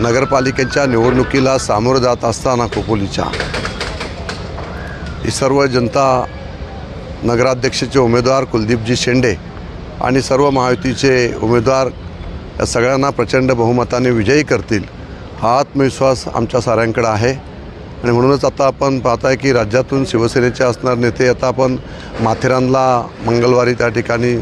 नगरपालिकेच्या निवडणुकीला सामोरं जात असताना खोपोलीच्या. ही सर्व जनता नगराध्यक्षाचे उमेदवार कुलदीपजी शेंडे आणि सर्व महायुतीचे उमेदवार या सगळ्यांना प्रचंड बहुमताने विजयी करतील हा आत्मविश्वास आमच्या साऱ्यांकडे आहे. आणि म्हणूनच आता आपण पाहताय की राज्यातून शिवसेनेचे असणार नेते आता आपण माथेरानला मंगळवारी त्या ठिकाणी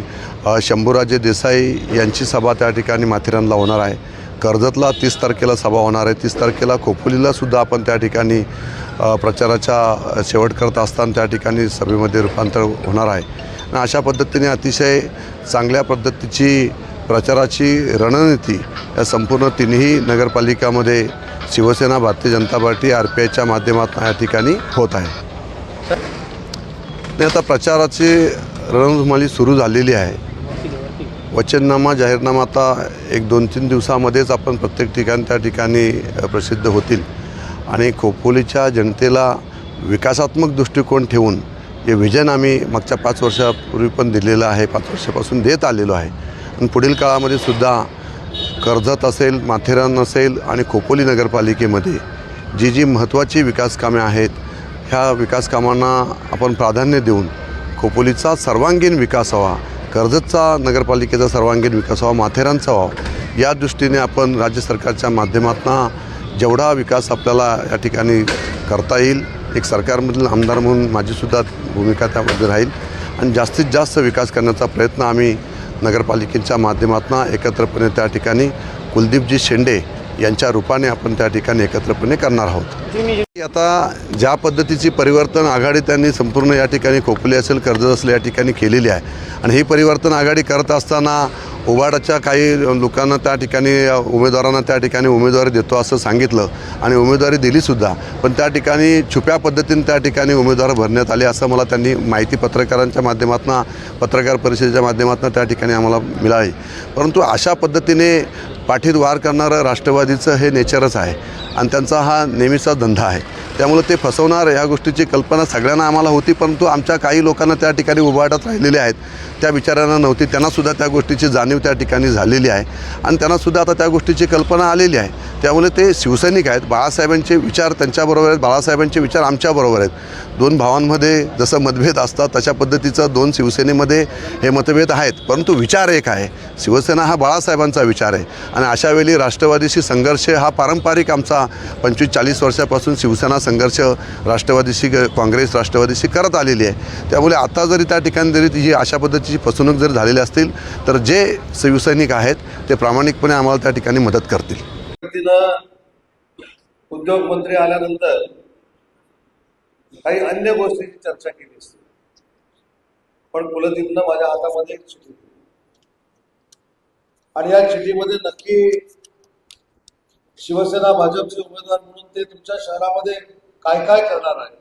शंभूराजे देसाई यांची सभा त्या ठिकाणी माथेरानला होणार आहे. कर्जतला तीस तारखेला सभा होणार आहे. तीस तारखेला खोपोलीला सुद्धा आपण त्या ठिकाणी प्रचाराचा प्रचाराच्या शेवट करत असताना त्या ठिकाणी सभेमध्ये रूपांतर होणार आहे. आणि अशा पद्धतीने अतिशय चांगल्या पद्धतीची प्रचाराची रणनीती या संपूर्ण तिन्ही नगरपालिकामध्ये Shiv Sena Bharatiya Janata party R P आयच्या माध्यमातून या ठिकाणी होत आहे. आणि आता प्रचाराची रणधुमाली सुरू झालेली आहे. वचननामा जाहीरनामा आता एक दोन तीन दिवसामध्येच आपण प्रत्येक ठिकाणी त्या ठिकाणी प्रसिद्ध होतील. आणि खोपोलीच्या जनतेला विकासात्मक दृष्टिकोन ठेवून हे विजन आम्ही मागच्या पाच वर्षापूर्वी पण दिलेलं आहे पाच वर्षापासून देत आलेलो आहे. आणि पुढील काळामध्ये सुद्धा कर्जत असेल माथेरान असेल आणि खोपोली नगरपालिकेमध्ये जी जी महत्त्वाची विकासकामे आहेत ह्या विकासकामांना आपण प्राधान्य देऊन खोपोलीचा सर्वांगीण विकास हवा कर्जतचा नगरपालिकेचा सर्वांगीण विकास व्हावा माथेरानचा व्हावा या दृष्टीने आपण राज्य सरकारच्या माध्यमातून जेवढा विकास आपल्याला या ठिकाणी करता येईल एक सरकारमधील आमदार म्हणून माझीसुद्धा भूमिका त्यामध्ये राहील. आणि जास्तीत जास्त विकास करण्याचा प्रयत्न आम्ही नगरपालिकेच्या माध्यमातून एकत्रपणे त्या ठिकाणी कुलदीपजी शेंडे यांच्या रूपाने आपण त्या ठिकाणी एकत्रपणे करणार आहोत. आता ज्या पद्धतीची परिवर्तन आघाडी त्यांनी संपूर्ण या ठिकाणी खोपली असेल कर्जत असेल या ठिकाणी केलेली आहे. आणि ही परिवर्तन आघाडी करत असताना उबाडाच्या काही लोकांना त्या ठिकाणी उमेदवारांना त्या ठिकाणी उमेदवारी देतो असं सांगितलं आणि उमेदवारी दिलीसुद्धा पण त्या ठिकाणी छुप्या पद्धतीने त्या ठिकाणी उमेदवार भरण्यात आले असं मला त्यांनी माहिती पत्रकारांच्या माध्यमातून पत्रकार परिषदेच्या माध्यमातून त्या ठिकाणी आम्हाला मिळाली. परंतु अशा पद्धतीने पाठीत वार करणारं राष्ट्रवादीचं हे नेचरच आहे. आणि त्यांचा हा नेहमीचा धंदा आहे. त्यामुळे ते फसवणार या गोष्टीची कल्पना सगळ्यांना आम्हाला होती परंतु आमच्या काही लोकांना त्या ठिकाणी उभाटत राहिलेले आहेत. त्या विचारांना नव्हती. त्यांनासुद्धा त्या गोष्टीची जाणीव त्या ठिकाणी झालेली आहे. आणि त्यांनासुद्धा आता त्या गोष्टीची कल्पना आलेली आहे. त्यामुळे ते शिवसैनिक आहेत. बाळासाहेबांचे विचार त्यांच्याबरोबर आहेत. बाळासाहेबांचे विचार आमच्याबरोबर आहेत. दोन भावांमध्ये जसं मतभेद असतात तशा पद्धतीचं दोन शिवसेनेमध्ये हे मतभेद आहेत. परंतु विचार एक आहे. शिवसेना हा बाळासाहेबांचा विचार आहे. आणि अशा वेळी राष्ट्रवादीशी संघर्ष हा पारंपरिक आमचा पंचवीस चाळीस वर्षापासून शिवसेना संघर्ष राष्ट्रवादीशी काँग्रेस राष्ट्रवादीशी करत आलेली आहे. त्यामुळे आता जरी त्या ठिकाणी जरी ती अशा पद्धतीची फसवणूक जर झालेली असतील तर जे शिवसैनिक आहेत ते प्रामाणिकपणे आम्हाला त्या ठिकाणी मदत करतील. पद्धतीनं उद्योग मंत्री आल्यानंतर काही अन्य गोष्टींची चर्चा केली असते. पण कुलदीपनं माझ्या हातामध्ये एक चिठी दिली. आणि या चिठीमध्ये नक्की शिवसेना भाजपचे उमेदवार म्हणून ते तुमच्या शहरामध्ये काय काय करणार आहे?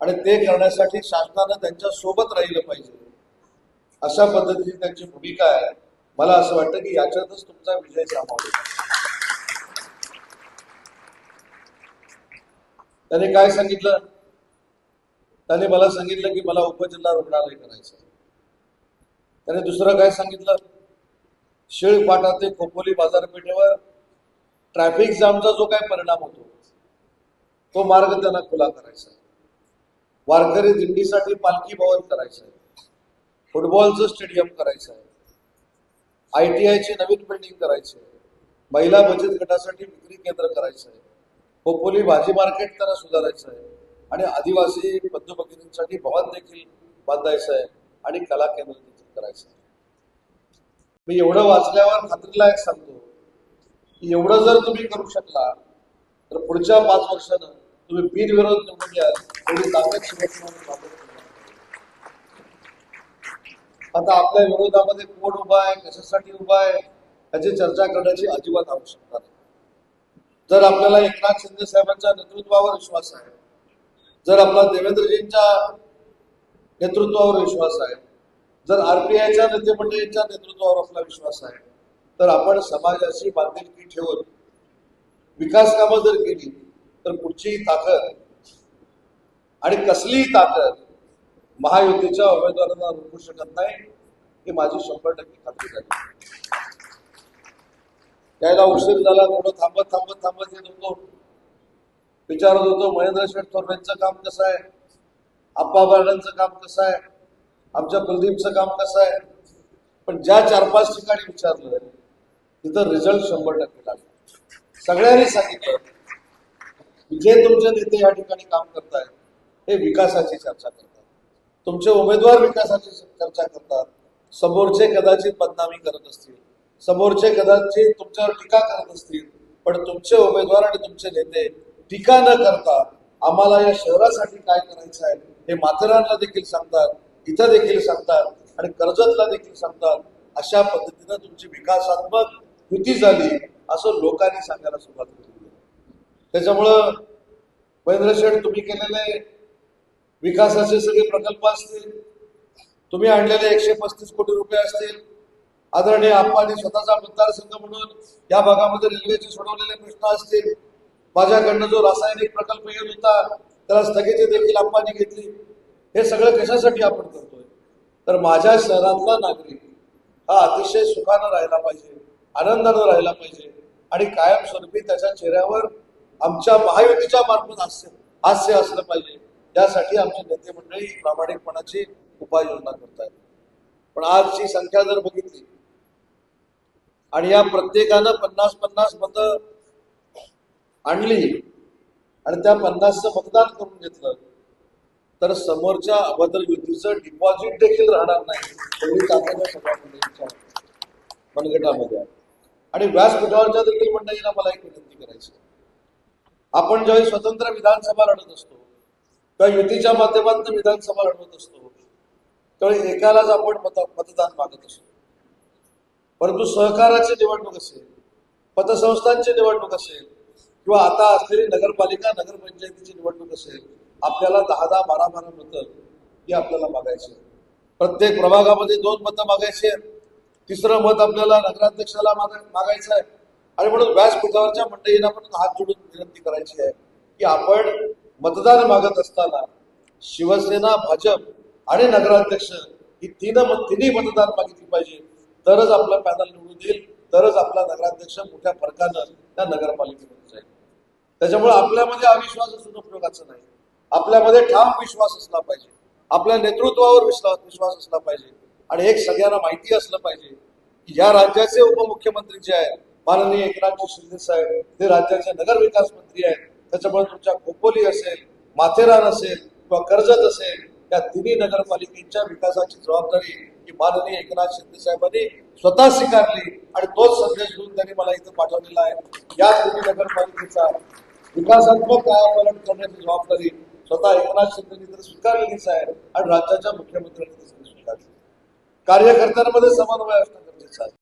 आणि ते करण्यासाठी शासनानं त्यांच्यासोबत राहिलं पाहिजे. अशा पद्धतीची त्यांची भूमिका आहे. मला असं वाटतं की याच्यातच तुमचा विजय सामावला त्याने काय सांगितलं? त्याने मला सांगितलं की मला उपजिल्हा रुग्णालय करायचं आहे. त्याने दुसरं काय सांगितलं? शिळपाटा ते खोपोली बाजारपेठेवर ट्रॅफिक जामचा जो काय परिणाम होतो तो मार्ग त्यांना खुला करायचा आहे. वारकरी दिंडीसाठी पालखी भवन करायचं आहे. फुटबॉलचं स्टेडियम करायचं आहे. आय टी आयची नवीन बिल्डिंग करायची आहे. महिला बचत गटासाठी विक्री केंद्र करायचं आहे. खोपोली भाजी मार्केट त्यांना सुधारायचं आहे. आणि आदिवासी बंधू भवन देखील बांधायचं आहे आणि कला केंद्र देखील करायचं आहे. मी एवढं वाचल्यावर खात्रीला एक सांगतो. की एवढं जर तुम्ही करू शकला तर पुढच्या पाच वर्षानं तुम्ही बिनविरोध निवडून घ्याल एवढी ताकद शिवसेना आता आपल्या विरोधामध्ये कोण उभा आहे कशासाठी उभा आहे याची चर्चा करण्याची अजिबात आवश्यकता नाही. जर आपल्याला एकनाथ शिंदे साहेबांच्या नेतृत्वावर विश्वास आहे जर आपला देवेंद्रजींच्या नेतृत्वावर विश्वास आहे जर आरपीआयच्या नेते मंडळींच्या नेतृत्वावर आपला विश्वास आहे तर आपण समाजाशी बांधिलकी ठेवून विकास कामं जर केली तर पुढची ताकद आणि कसलीही ताकद महायुतीच्या उमेदवारांना रोखू शकत नाही ही माझी शंभर टक्के खात्री झाली. यायला उशीर झाला थोडं थांबत थांबत थांबत येत होतो. विचारत होतो महेंद्र शेठ थोरवेंचं काम कसं आहे? आप्पा बारडांचं काम कसं आहे? आमच्या कुलदीपचं काम कसं आहे? पण ज्या चार पाच ठिकाणी विचारलं तिथं रिझल्ट शंभर टक्के लागला. सगळ्यांनी सांगितलं जे तुमचे नेते या ठिकाणी काम करतायत हे विकासाची चर्चा करतात. तुमचे उमेदवार विकासाची चर्चा करतात. समोरचे कदाचित बदनामी करत असतील. समोरचे कदाचित तुमच्यावर टीका करत असतील पण तुमचे उमेदवार आणि तुमचे नेते टीका न करता आम्हाला या शहरासाठी काय करायचं आहे हे माथेरानला देखील सांगतात इथं देखील सांगतात आणि कर्जतला देखील सांगतात अशा पद्धतीनं तुमची विकासात्मक कृती झाली असं लोकांनी सांगायला सुरुवात केली. त्याच्यामुळं महेंद्र शेठ तुम्ही केलेले विकासाचे सगळे प्रकल्प असतील तुम्ही आणलेले एकशे पस्तीस कोटी रुपये असतील आदरणीय आप्पांनी स्वतःचा मतदारसंघ म्हणून या भागामध्ये रेल्वेचे सोडवलेले प्रश्न असतील माझ्याकडनं जो रासायनिक प्रकल्प येत होता त्याला स्थगिती देखील आप्पांनी घेतली. हे सगळं कशासाठी आपण करतोय? तर माझ्या शहरातला नागरिक हा अतिशय सुखानं राहिला पाहिजे आनंदानं राहिला पाहिजे आणि कायमस्वरूपी त्याच्या चेहऱ्यावर आमच्या महायुतीच्या मार्फत हास्य हास्य असलं पाहिजे. यासाठी आमचे नेते मंडळी प्रामाणिकपणाची उपाययोजना करत आहेत पण आजची संख्या जर बघितली आणि या प्रत्येकानं पन्नास पन्नास मतं आणली. आणि त्या पन्नासचं मतदान करून घेतलं. तर समोरच्या अभद्र युतीचं डिपॉझिट देखील राहणार नाही. एवढी ताकद या मनगटामध्ये आहे. आणि व्यासपीठावरच्या देखील मंडळींना मला एक विनंती करायची आपण ज्यावेळी स्वतंत्र विधानसभा लढत असतो किंवा युतीच्या माध्यमातून विधानसभा लढवत असतो त्यावेळी एकालाच आपण मत मतदान मागत असतो. परंतु सहकाराची निवडणूक असेल पतसंस्थांची निवडणूक असेल किंवा आता असलेली नगरपालिका नगरपंचायतीची निवडणूक असेल आपल्याला दहा दहा बारा बारा मतं ही आपल्याला मागायची प्रत्येक प्रभागामध्ये दोन मतं मागायची आहेत. तिसरं मत आपल्याला नगराध्यक्षाला मागा मागायचं आहे. आणि म्हणून व्यासपीठावरच्या मंडळींना पण हात जोडून विनंती करायची आहे की आपण मतदान मागत असताना शिवसेना भाजप आणि नगराध्यक्ष ही तीन तिन्ही मतदान मागितली पाहिजे. तरच आपलं पॅनल निवडून येईल तरच आपला नगराध्यक्ष मोठ्या फरकानं त्या नगरपालिकेमध्ये जाईल. त्याच्यामुळे आपल्यामध्ये अविश्वास असून उपयोगाचं नाही. आपल्यामध्ये ठाम विश्वास असला पाहिजे. आपल्या नेतृत्वावर विश्वास विश्वास असला पाहिजे. आणि एक सगळ्यांना माहिती असलं पाहिजे की या राज्याचे उपमुख्यमंत्री जे आहेत माननीय एकनाथजी शिंदे साहेब ते राज्याचे नगर विकास मंत्री आहेत. त्याच्यामुळे तुमच्या खोपोली असेल माथेरान असेल किंवा कर्जत असेल या तिन्ही नगरपालिकेच्या विकासाची जबाबदारी की माननीय एकनाथ शिंदे साहेबांनी स्वतः स्वीकारली आणि तोच संदेश घेऊन त्यांनी मला इथं पाठवलेला आहे. या तिन्ही नगरपालिकेचा विकासात्मक कायापालन करण्याची जबाबदारी स्वतः एकनाथ शिंदेनी तर स्वीकारलेलीच आहे आणि राज्याच्या मुख्यमंत्र्यांनी स्वीकारली कार्यकर्त्यांमध्ये समन्वय असणं गरजेचं आहे.